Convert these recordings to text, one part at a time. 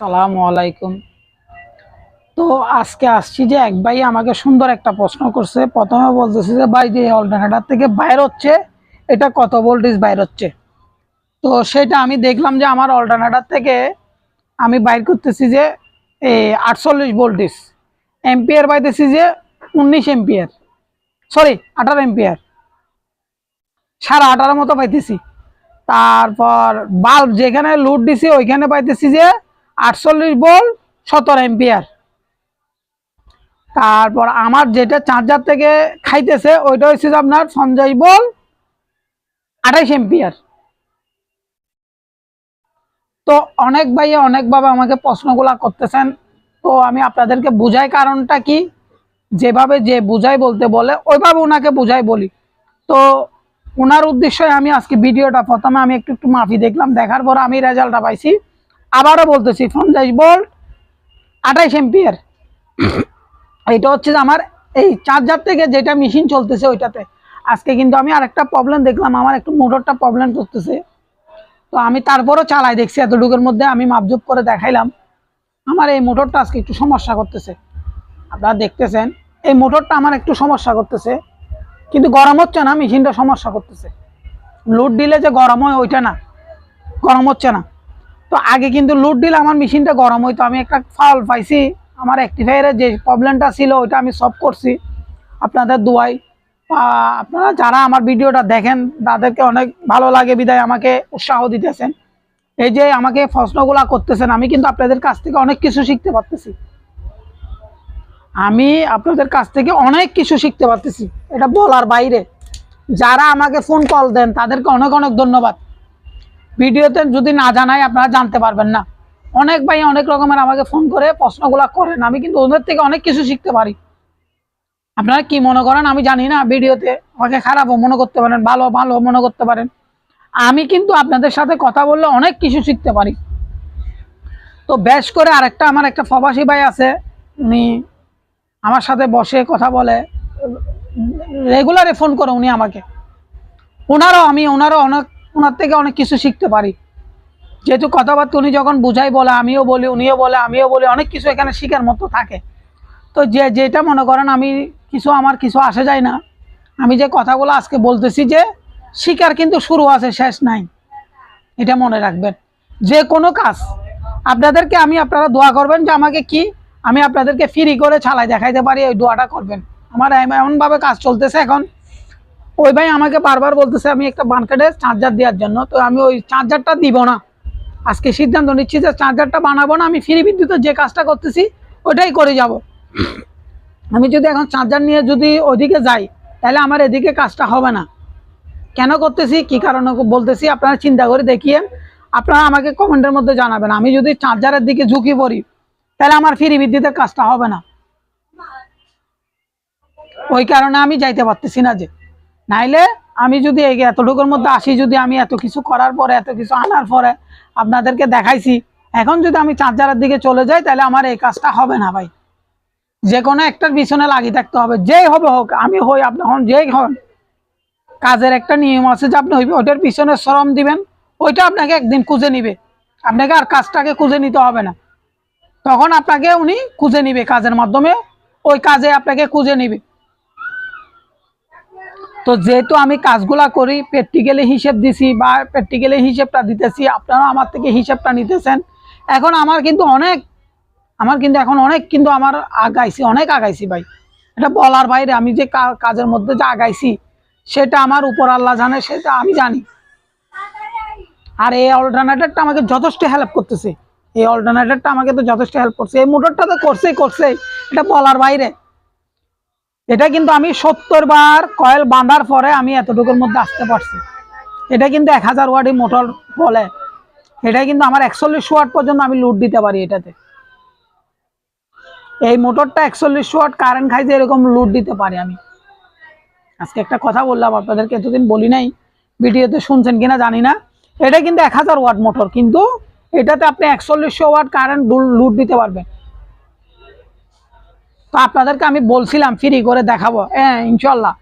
সালামু আলাইকুম। তো আজকে আসছি যে এক ভাই আমাকে সুন্দর একটা প্রশ্ন করছে। প্রথমে বলতেছে যে, ভাই, যে অল্টারনেটার থেকে বাইর হচ্ছে, এটা কত ভোল্টেজ বাইর হচ্ছে? তো সেটা আমি দেখলাম যে, আমার অল্টারনেটার থেকে আমি বাইর করতেছি যে আটচল্লিশ ভোল্টেজ। এম্পিয়ার পাইতেছি যে, উনিশ এম্পিয়ার সরি, আঠারো এম্পিয়ার সাড়ে আঠারো মতো পাইতেছি। তারপর বাল্ব যেখানে লোড দিছি, ওইখানে পাইতেছি যে আটচল্লিশ বল সতেরো এম্পিয়ার তারপর আমার যেটা চার্জার থেকে খাইতেছে, ওইটা হচ্ছে আপনার সঞ্জয় বল আঠাইশ এম্পিয়ার তো অনেক ভাইয়ে অনেকভাবে আমাকে প্রশ্নগুলা করতেছেন। তো আমি আপনাদেরকে বুঝাই কারণটা কি? যেভাবে যে বুঝাই বলতে বলে, ওইভাবে ওনাকে বুঝাই বলি। তো ওনার উদ্দেশ্যে আমি আজকে ভিডিওটা প্রথমে আমি একটু একটু মাফি দেখলাম, দেখার পর আমি রেজাল্টটা পাইছি। আবারও বলতেছি, পঞ্চাশ ভোল্ট আঠাইশ এম্পিয়ার এটা হচ্ছে যে আমার এই চার্জার থেকে যেটা মেশিন চলতেছে ওইটাতে। আজকে কিন্তু আমি আরেকটা প্রবলেম দেখলাম, আমার একটু মোটরটা প্রবলেম করতেছে। তো আমি তারপরও চালাই, দেখছি এতটুকুর মধ্যে আমি মাপজুপ করে দেখাইলাম। আমার এই মোটরটা আজকে একটু সমস্যা করতেছে। আপনারা দেখতেছেন, এই মোটরটা আমার একটু সমস্যা করতেছে। কিন্তু গরম হচ্ছে না মেশিনটা সমস্যা করতেছে। লোড দিলে যে গরম হয়, ওইটা না। গরম হচ্ছে না। তো আগে কিন্তু লোড দিলে আমার মেশিনটা গরম হইতো। আমি একটা ফাউল পাইছি, আমার অ্যাক্টিফায়ারের যে প্রবলেমটা ছিল, ওইটা আমি সলভ করছি। আপনাদের দোয়াই আপনারা যারা আমার ভিডিওটা দেখেন, তাদেরকে অনেক ভালো লাগে, বিদায়, আমাকে উৎসাহ দিতেছেন। এই যে আমাকে প্রশ্নগুলা করতেছেন, আমি কিন্তু আপনাদের কাছ থেকে অনেক কিছু শিখতে পারতেছি। আমি আপনাদের কাছ থেকে অনেক কিছু শিখতে পারতেছি, এটা বলার বাইরে। যারা আমাকে ফোন কল দেন, তাদেরকে অনেক অনেক ধন্যবাদ। ভিডিওতে যদি না জানাই, আপনারা জানতে পারবেন না। অনেক ভাই অনেক রকমের আমাকে ফোন করে প্রশ্নগুলো করেন। আমি কিন্তু ওদের থেকে অনেক কিছু শিখতে পারি। আপনারা কি মনে করেন? আমি জানি না ভিডিওতে। আমাকে খারাপও মনে করতে পারেন, ভালো ভালো মনে করতে পারেন। আমি কিন্তু আপনাদের সাথে কথা বললে অনেক কিছু শিখতে পারি। তো বেশ করে আরেকটা, আমার একটা প্রবাসী ভাই আছে। উনি আমার সাথে বসে কথা বলে। রেগুলারে ফোন করে উনি আমাকে। ওনারও, আমি ওনারও অনেক ওনার থেকে অনেক কিছু শিখতে পারি। যেহেতু কথাবার্তা উনি যখন বুঝাই বলে, আমিও বলি, উনিও বলে, আমিও বলি, অনেক কিছু এখানে শিখার মতো থাকে। তো যে, যেটা মনে করেন, আমি কিছু, আমার কিছু আসে যায় না। আমি যে কথাগুলো আজকে বলতেছি যে শিকার কিন্তু শুরু আছে, শেষ নাই। এটা মনে রাখবেন। যে কোনো কাজ, আপনাদেরকে আমি, আপনারা দোয়া করবেন যে আমাকে কি, আমি আপনাদেরকে ফ্রি করে ছালাই দেখাইতে পারি ওই দোয়াটা করবেন। আমার এম- এমনভাবে কাজ চলতেছে এখন ওই ভাই আমাকে বারবার বলতেছে, আমি একটা বানকাটে চার্জার দেওয়ার জন্য। তো আমি ওই চার্জারটা দিব না। আজকে সিদ্ধান্ত নিচ্ছি যে চার্জারটা বানাবো না, আমি ফ্রি বিদ্যুতের যে কাজটা করতেছি ওটাই করে যাব। আমি যদি এখন চার্জার নিয়ে যদি ওদিকে যাই, তাহলে আমার এদিকে কাজটা হবে না। কেন করতেছি? কি কারণে বলতেছি? আপনারা চিন্তা করে দেখিয়ে আপনারা আমাকে কমেন্টের মধ্যে জানাবেন। আমি যদি চার্জারের দিকে ঝুঁকি পড়ি, তাহলে আমার ফ্রি বিদ্যুতের কাজটা হবে না। ওই কারণে আমি যাইতে পারতেছি না যে। নাইলে আমি যদি এই এতটুকুর মধ্যে আসি, যদি আমি এত কিছু করার পরে, এত কিছু আনার পরে আপনাদেরকে দেখাইছি, এখন যদি আমি চার্জারের দিকে চলে যাই, তাহলে আমার এই কাজটা হবে না ভাই। যে কোনো একটার পিছনে লাগিয়ে থাকতে হবে, যেই হবে হোক, আমি হই আপনি হন, যেই হন। কাজের একটা নিয়ম আছে যে আপনি হইবে ওইটার পিছনে শ্রম দিবেন, ওইটা আপনাকে একদিন খুঁজে নিবে। আপনাকে আর কাজটাকে খুঁজে নিতে হবে না। তখন আপনাকে উনি খুঁজে নিবে কাজের মাধ্যমে, ওই কাজে আপনাকে খুঁজে নিবে। তো যেহেতু আমি কাজগুলা করি প্র্যাকটিক্যালি হিসেব দিছি বা প্র্যাকটিক্যালি হিসেবটা দিতেছি আপনারা আমার থেকে হিসেবটা নিতেছেন। এখন আমার কিন্তু অনেক, আমার কিন্তু এখন অনেক কিন্তু আমার আগাইছি, অনেক আগাইছি ভাই। এটা বলার বাইরে, আমি যে কাজের মধ্যে যে আগাইছি, সেটা আমার উপর আল্লাহ জানে, সেটা আমি জানি। আর এই অল্টারনেটারটা আমাকে যথেষ্ট হেল্প করতেছে। এই অল্টারনেটারটা আমাকে তো যথেষ্ট হেল্প করছে। এই মোটরটা তো করছেই করছেই। এটা বলার বাইরে। এটা কিন্তু আমি সত্তর বার কয়েল বাঁধার পরে আমি এতটুকুর মধ্যে আসতে পারছি। এটা কিন্তু এক হাজার ওয়ার্ডই মোটর বলে। এটা কিন্তু আমার একচল্লিশ ওয়াট পর্যন্ত আমি লুট দিতে পারি এটাতে। এই মোটরটা একচল্লিশ ওয়াট কারেন্ট খাইতে এরকম লুট দিতে পারি আমি। আজকে একটা কথা বললাম, আপনাদেরকে এতদিন বলি নাই, ভিডিওতে শুনছেন কিনা জানি না। এটা কিন্তু এক হাজার ওয়াট মোটর, কিন্তু এটাতে আপনি একচল্লিশশো ওয়াট কারেন্ট লুট দিতে পারবেন। তো আপনাদেরকে আমি বলছিলাম ফ্রি করে দেখাবো। হ্যাঁ ইনশাল্লাহ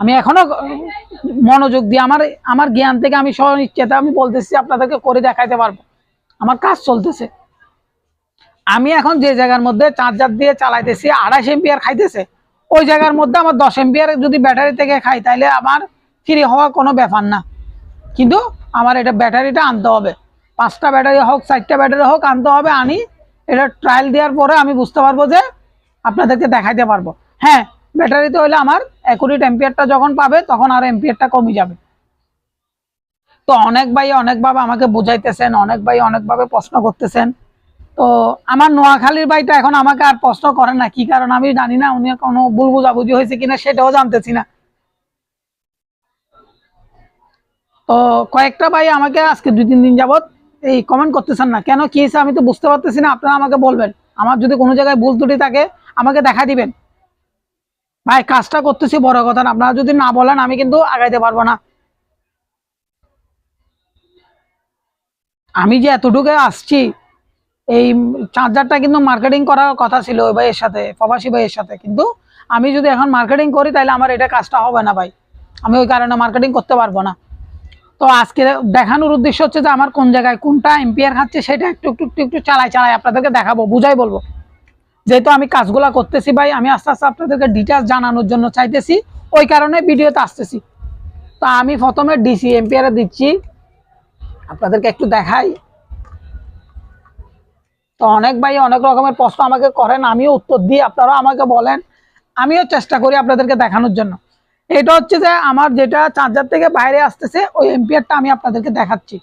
আমি এখনও মনোযোগ দিয়ে আমার আমার জ্ঞান থেকে আমি স্বয়ং আমি বলতেছি, আপনাদেরকে করে দেখাইতে পারব। আমার কাজ চলতেছে। আমি এখন যে জায়গার মধ্যে চার্জার দিয়ে চালাইতেছি, আড়াইশ এম্পিয়ার খাইতেছে, ওই জায়গার মধ্যে আমার দশ এম্পিয়ার যদি ব্যাটারি থেকে খাই তাহলে আমার ফ্রি হওয়া কোনো ব্যাপার না। কিন্তু আমার এটা ব্যাটারিটা আনতে হবে। পাঁচটা ব্যাটারি হোক, চারটা ব্যাটারি হোক, আনতে হবে। আনি, এটা ট্রায়াল দেওয়ার পরে আমি বুঝতে পারব যে আপনাদেরকে দেখাইতে পারব। হ্যাঁ ব্যাটারিতে হলে আমার একুরিট এম্পিয়ারটা যখন পাবে, তখন আর এম্পিয়ারটা কমে যাবে। তো অনেক ভাই অনেকভাবে আমাকে বুঝাইতেছেন, অনেক ভাই অনেকভাবে প্রশ্ন করতেছেন। তো আমার নোয়াখালীর ভাইটা এখন আমাকে আর প্রশ্ন করে না, কি কারণ আমি জানি না, উনি কোনো ভুল বুঝাবুঝি হয়েছে কিনা সেটাও জানতেছি না। তো কয়েকটা ভাই আমাকে আজকে দুই তিন দিন যাবত এই কমেন্ট করতেছেন না। কেন কি হয়েছে আমি তো বুঝতে পারতেছি না, আপনারা আমাকে বলবেন। আমার যদি কোনো জায়গায় ভুল ত্রুটি থাকে আমাকে দেখা দিবেন। ভাই, কাজটা করতেছি, বড় কথা না। আপনারা যদি না বলেন, আমি কিন্তু আগাইতে পারব না। আমি যে এতটুকু আসছি, এই চার্জারটা কিন্তু মার্কেটিং করার কথা ছিল ওই ভাইয়ের সাথে, প্রবাসী ভাইয়ের সাথে। কিন্তু আমি যদি এখন মার্কেটিং করি, তাহলে আমার এটা কাজটা হবে না ভাই। আমি ওই কারণে মার্কেটিং করতে পারব না। তো আজকে দেখানোর উদ্দেশ্য হচ্ছে যে, আমার কোন জায়গায় কোনটা এম্পিয়ার খাচ্ছে, সেটা একটু একটু একটু একটু চালাই চালাই আপনাদেরকে দেখাবো, বুঝাই বলব। যেহেতু আমি কাজগুলা করতেছি ভাই, আমি আস্তে আস্তে আপনাদেরকে ডিটেলস জানানোর জন্য চাইতেছি। ওই কারণে ভিডিওতে আসতেছি। তো আমি প্রথমে ডিসি এম্পিয়ারে দিচ্ছি। আপনাদেরকে একটু দেখাই। তো অনেক ভাই অনেক রকমের প্রশ্ন আমাকে করেন, আমিও উত্তর দিই আপনারা আমাকে বলেন। আমিও চেষ্টা করি আপনাদেরকে দেখানোর জন্য। এটা হচ্ছে যে আমার যেটা চার্জার থেকে বাইরে আসতেছে, ওই এম্পিয়ারটা আমি আপনাদেরকে দেখাচ্ছি।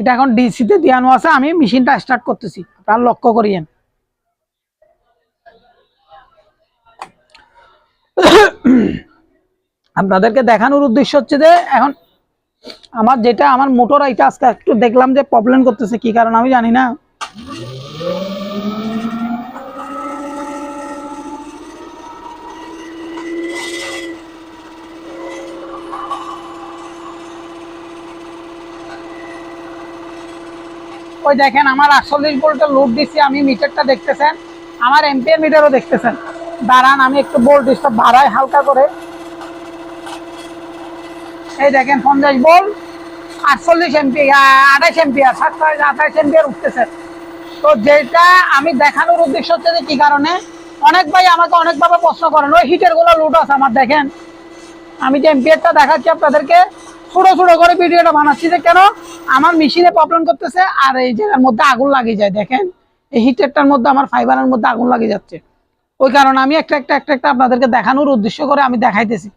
এটা এখন ডিসিতে দেওয়ানো আছে, আমি মেশিনটা স্টার্ট করতেছি। আপনারা লক্ষ্য করিয়েন। আপনাদেরকে দেখানোর উদ্দেশ্য হচ্ছে যে এখন আমার যেটা, আমার মোটর এটা আজকে একটু দেখলাম যে প্রবলেম করতেছে, কি কারণ আমি জানি না। ওই দেখেন, আমার আটচল্লিশ ভোল্টের লোড দিচ্ছি আমি মিটারটা দেখতেছেন, আমার এম্পিয়ার মিটারও দেখতেছেন। দাঁড়ান, আমি একটু ভোল্টেজটা বাড়াই হালকা করে। এই দেখেন, পঞ্চাশ বল আটচল্লিশ এমপি আঠাইশ এমপিয়ার সাতচল্লিশ আঠাইশ এমপিয়ার উঠতেছে। তো যেটা আমি দেখানোর উদ্দেশ্য হচ্ছে যে কি কারণে? অনেক ভাই আমাকে অনেকভাবে প্রশ্ন করেন, ওই হিটেরগুলো লুট আছে আমার, দেখেন। আমি যে এমপিয়ারটা দেখাচ্ছি আপনাদেরকে, ছোটো ছোটো করে ভিডিওটা বানাচ্ছি যে কেন? আমার মেশিনে প্রবলেম করতেছে, আর এই জায়গার মধ্যে আগুন লাগিয়ে যায়, দেখেন। এই হিটারটার মধ্যে, আমার ফাইবারের মধ্যে আগুন লাগিয়ে যাচ্ছে। ওই কারণে আমি একটা একটা একটা একটা আপনাদেরকে দেখানোর উদ্দেশ্য করে আমি দেখাইতেছি।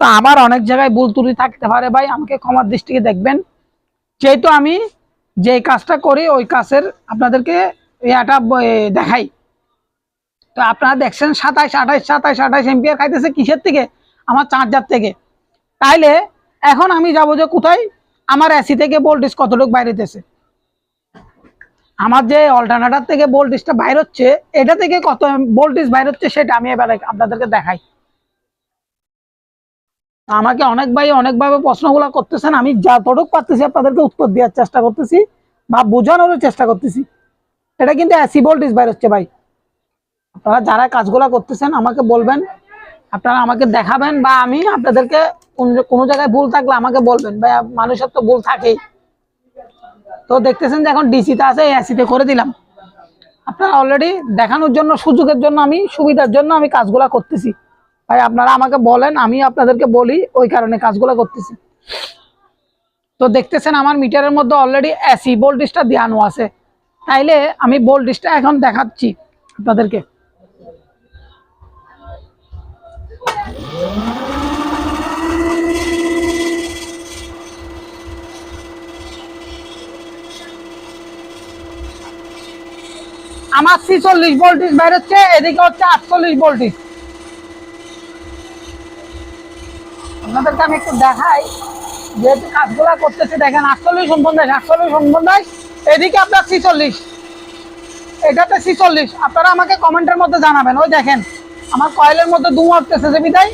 তা আমার অনেক জায়গায় ভুল থাকতে পারে ভাই, আমাকে ক্ষমার দৃষ্টিকে দেখবেন। যেহেতু আমি যে কাজটা করি, ওই কাজের আপনাদেরকে এটা দেখাই। তো আপনারা দেখছেন সাতাইশ, আঠাইশ সাতাইশ, আঠাইশ এম্পিয়ার খাইতেছে কিসের থেকে? আমার চার্জার থেকে। তাইলে এখন আমি যাব যে কোথায়? আমার এসি থেকে ভোল্টেজ কতটুকু বাইরেতেছে? আমার যে অল্টারনেটার থেকে ভোল্টেজটা বাইর হচ্ছে, এটা থেকে কত ভোল্টেজ বাইর হচ্ছে সেটা আমি এবার আপনাদেরকে দেখাই। আমাকে অনেক ভাই অনেকভাবে প্রশ্নগুলো করতেছেন, আমি যতটুকু পারতেছি আপনাদেরকে উত্তর দেওয়ার চেষ্টা করতেছি বা বোঝানোর চেষ্টা করতেছি। এটা কিন্তু অ্যাসি ভোল্টেজ বাইর হচ্ছে ভাই। আপনারা যারা কাজগুলো করতেছেন, আমাকে বলবেন, আপনারা আমাকে দেখাবেন বা আমি আপনাদেরকে কোন- জায়গায় ভুল থাকলে আমাকে বলবেন। ভাই মানুষের তো ভুল থাকেই। তো দেখতেছেন যে এখন ডিসিতে আছে এসিতে করে দিলাম। আপনারা অলরেডি দেখানোর জন্য, সুযোগের জন্য আমি, সুবিধার জন্য আমি কাজগুলা করতেছি। ভাই, আপনারা আমাকে বলেন, আমি আপনাদেরকে বলি ওই কারণে কাজগুলো করতেছি। তো দেখতেছেন আমার মিটারের মধ্যে অলরেডি এসি ভোল্টেজটা দেওয়ানো আছে। তাইলে আমি ভোল্টেজটা এখন দেখাচ্ছি আপনাদেরকে। আমার ছিচল্লিশ ভোল্টেজ বের হচ্ছে এদিকে হচ্ছে আটচল্লিশ ভোল্টেজ। আপনাদেরকে আমি একটু দেখাই, যেহেতু কাজগুলা করতেছি, দেখেন আটচল্লিশ উনপঞ্চাশ আটচল্লিশ উনপঞ্চাশ এদিকে আপনার ছিচল্লিশ। এটাতে ছিচল্লিশ। আপনারা আমাকে কমেন্টের মধ্যে জানাবেন, ওই দেখেন, আমার কয়েলের মধ্যে ধুমা উঠতেছে যে বিদায়,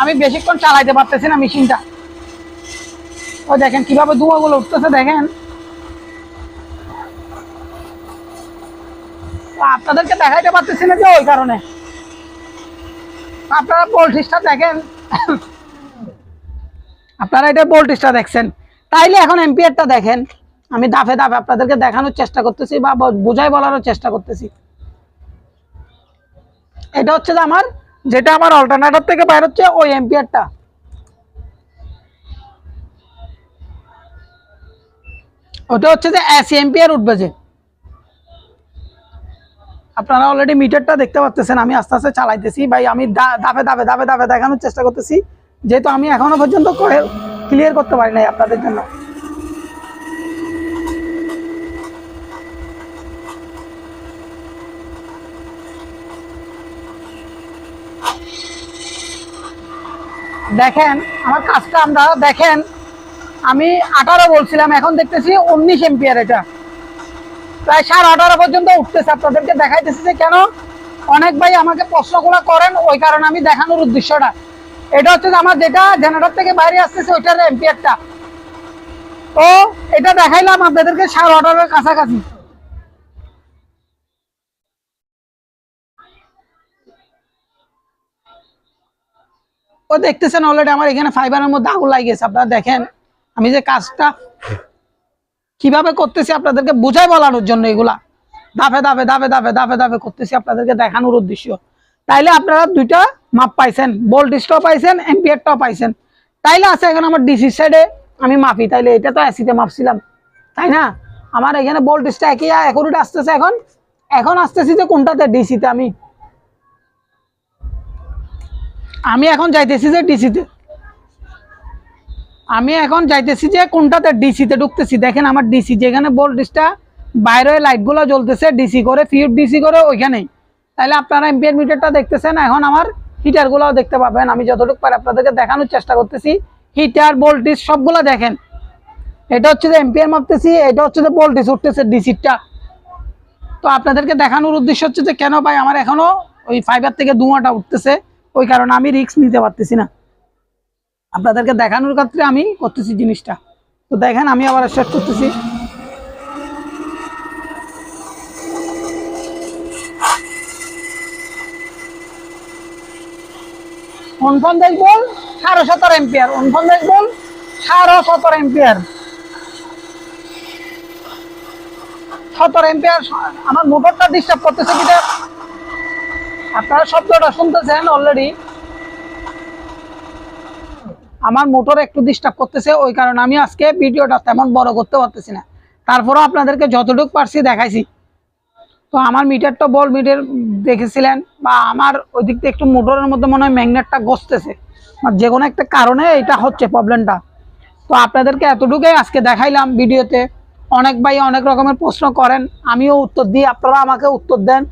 আমি বেশিক্ষণ চালাইতে পারতেছি না মেশিনটা। ওই দেখেন কীভাবে ধুমাগুলো উঠতেছে, দেখেন। আপনাদেরকে দেখাইতে পারতেছি না যে ওই কারণে। আপনারা পোলট্রিসটা দেখেন। আপনারা এটা ভোল্টেজটা দেখছেন। তাইলে এখন এম্পিয়ারটা দেখেন। আমি দাফে দাফে আপনাদেরকে দেখানোর চেষ্টা করতেছি বা বোঝাই বলারও চেষ্টা করতেছি। এটা হচ্ছে যে আমার, যেটা আমার অল্টারনেটর থেকে বাইর হচ্ছে ওই এম্পিয়ারটা ওটা হচ্ছে যে এসি এম্পিয়ার উঠবে যে। আপনারা অলরেডি মিটারটা দেখতে পাচ্ছেন আমি আস্তে আস্তে চালাইতেছি। ভাই, আমি দাপে দাপে দাফে দাফে দেখানোর চেষ্টা করতেছি। যেহেতু আমি এখনও পর্যন্ত ক্লিয়ার করতে পারি নাই আপনাদের জন্য। দেখেন, আমার কাজটা আমরা দেখেন, আমি আঠারো বলছিলাম, এখন দেখতেছি উনিশ এম্পিয়ার এটা। প্রায় সাড়ে আঠারো পর্যন্ত উঠতেছে। আপনাদেরকে দেখাইতেছি যে কেন অনেক ভাই আমাকে প্রশ্নগুলো করেন, ওই কারণে আমি দেখানোর উদ্দেশ্যটা। এটা হচ্ছে আমার যেটা জেনারেটর থেকে বাইরে আসতেছে, ওইটার এম্পিয়ারটা তো এটা দেখাইলাম আপনাদেরকে সাড়ে আঠারোর কাছাকাছি। ও দেখতেছেন অলরেডি আমার এখানে ফাইবারের মধ্যে আগুন লাগিয়েছে, আপনারা দেখেন। আমি যে কাজটা কীভাবে করতেছি আপনাদেরকে বুঝাই বলানোর জন্য এগুলা? দাফে দাফে দাফে দাফে দাফে দাফে করতেছি আপনাদেরকে দেখানোর উদ্দেশ্য। তাইলে আপনারা দুইটা মাপ পাইছেন। ভোল্টেজটাও পাইছেন এম্পিয়ারটাও পাইছেন। তাইলে আছে এখন আমার ডিসি সাইডে আমি মাপি। তাইলে এটা তো এসিতে মাপছিলাম। তাই না? আমার এখানে ভোল্টেজটা একই একুরেট আসতেছে এখন। এখন আসতেছি যে কোনটাতে? ডিসিতে আমি। আমি এখন যাইতেছি যে ডিসিতে আমি এখন যাইতেছি যে কোনটাতে? ডিসিতে ঢুকতেছি। দেখেন আমার ডিসি যেখানে ভোল্টেজটা বাইরে লাইটগুলো জ্বলতেছে ডিসি করে ফিউর ডিসি করে ওইখানেই। তাহলে আপনারা এম্পিয়ার মিটারটা দেখতেছেন, এখন আমার হিটারগুলোও দেখতে পাবেন। আমি যতটুকু পারি আপনাদেরকে দেখানোর চেষ্টা করতেছি। হিটার ভোল্টেজ সবগুলো দেখেন। এটা হচ্ছে যে এম্পিয়ার মাপতেছি, এটা হচ্ছে যে ভোল্টেজ উঠতেছে ডিসিটা তো আপনাদেরকে দেখানোর উদ্দেশ্য হচ্ছে যে, কেন ভাই আমার এখনও ওই ফাইবার থেকে ধোঁয়াটা উঠতেছে? ওই কারণে আমি রিস্ক নিতে পারতেছি না। আপনাদেরকে দেখানোর ক্ষেত্রে আমি করতেছি জিনিসটা। তো দেখেন, আমি আবার স্টার্ট করতেছি। উনপঞ্চাশ বল, সাড়ে সতেরো এম্পিয়ার উনপঞ্চাশ বল, সাড়ে সতেরো এম্পিয়ার সতেরো এম্পিয়ার আমার মোটরটা ডিস্টার্ব করতেছে কিটা আপনারা শব্দটা শুনতেছেন অলরেডি আমার মোটর একটু ডিস্টার্ব করতেছে, ওই কারণে আমি আজকে ভিডিওটা তেমন বড় করতে পারতেছি না। তারপরেও আপনাদেরকে যতটুকু পারছি দেখাইছি। তো আমার মিটারটা বল মিটার দেখেছিলেন বা আমার ওই দিক একটু মোটরের মধ্যে মনে হয় ম্যাগনেটটা গসতেছে। যে কোনো একটা কারণে এটা হচ্ছে প্রবলেমটা তো আপনাদেরকে এতটুকুই আজকে দেখাইলাম ভিডিওতে। অনেক ভাই অনেক রকমের প্রশ্ন করেন, আমিও উত্তর দিই আপনারা আমাকে উত্তর দেন।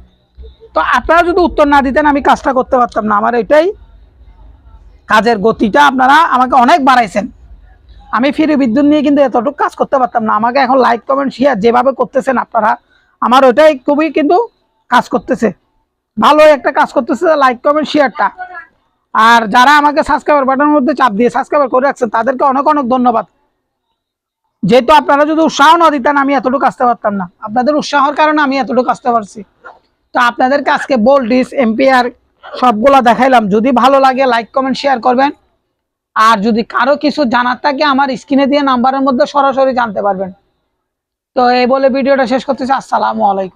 তো আপনারা যদি উত্তর না দিতেন আমি কাজটা করতে পারতাম না। আমার এটাই কাজের গতিটা আপনারা আমাকে অনেক বাড়াইছেন। আমি ফিরে বিদ্যুৎ নিয়ে কিন্তু এতটুকু কাজ করতে পারতাম না। আমাকে এখন লাইক কমেন্ট শেয়ার যেভাবে করতেছেন আপনারা, আমার ওইটাই খুবই কিন্তু কাজ করতেছে। ভালো একটা কাজ করতেছে লাইক কমেন্ট শেয়ারটা আর যারা আমাকে সাবস্ক্রাইবার বাটনের মধ্যে চাপ দিয়ে সাবস্ক্রাইবার করে রাখছেন, তাদেরকে অনেক অনেক ধন্যবাদ। যেহেতু আপনারা যদি উৎসাহ না দিতেন, আমি এতটুকু আসতে পারতাম না। আপনাদের উৎসাহের কারণে আমি এতটুকু আসতে পারছি। তো আপনাদেরকে আজকে বোল্ডিস এম্পিয়ার সবগুলা দেখাইলাম। যদি ভালো লাগে লাইক কমেন্ট শেয়ার করবেন। আর যদি কারও কিছু জানার থাকে, আমার স্ক্রিনে দিয়ে নাম্বারের মধ্যে সরাসরি জানতে পারবেন। তো এই বলে ভিডিওটা শেষ করতেছি। আসসালামু আলাইকুম।